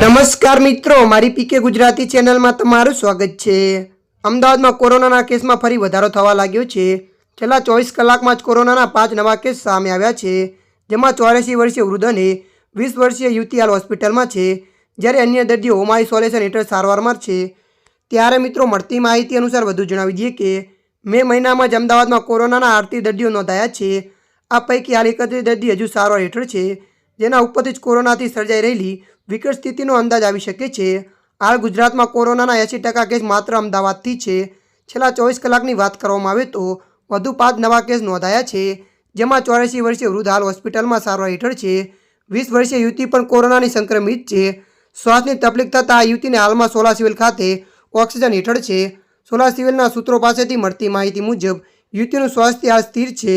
નમસ્કાર મિત્રો, મારી પીકે ગુજરાતી ચેનલમાં તમારું સ્વાગત છે. અમદાવાદમાં કોરોનાના કેસમાં ફરી વધારો થવા લાગ્યો છે. છેલ્લા ચોવીસ કલાકમાં જ કોરોનાના પાંચ નવા કેસ સામે આવ્યા છે, જેમાં ચોર્યાસી વર્ષીય વૃદ્ધ અને વીસ વર્ષીય યુવતી હોસ્પિટલમાં છે. જ્યારે અન્ય દર્દીઓ હોમ આઇસોલેશન હેઠળ સારવારમાં છે. ત્યારે મિત્રો, મળતી માહિતી અનુસાર વધુ જણાવી દઈએ કે, મે મહિનામાં જ અમદાવાદમાં કોરોનાના આરતી દર્દીઓ નોંધાયા છે. આ પૈકી હાલ એકત્રીસ દર્દી હજુ સારવાર હેઠળ છે. જેના ઉપરથી જ કોરોનાથી સર્જાઈ રહેલી વિકટ સ્થિતિનો અંદાજ આવી શકે છે. હાલ ગુજરાતમાં કોરોનાના એંસી ટકા કેસ માત્ર અમદાવાદથી છે. છેલ્લા ચોવીસ કલાકની વાત કરવામાં આવે તો વધુ પાંચ નવા કેસ નોંધાયા છે, જેમાં ચોર્યાસી વર્ષીય વૃદ્ધ હાલ હોસ્પિટલમાં સારવાર હેઠળ છે. વીસ વર્ષીય યુવતી પણ કોરોનાની સંક્રમિત છે. શ્વાસની તકલીફ થતાં આ યુવતીને હાલમાં સોલા સિવિલ ખાતે ઓક્સિજન હેઠળ છે. સોલા સિવિલના સૂત્રો પાસેથી મળતી માહિતી મુજબ યુવતીનું સ્વાસ્થ્ય હાલ સ્થિર છે.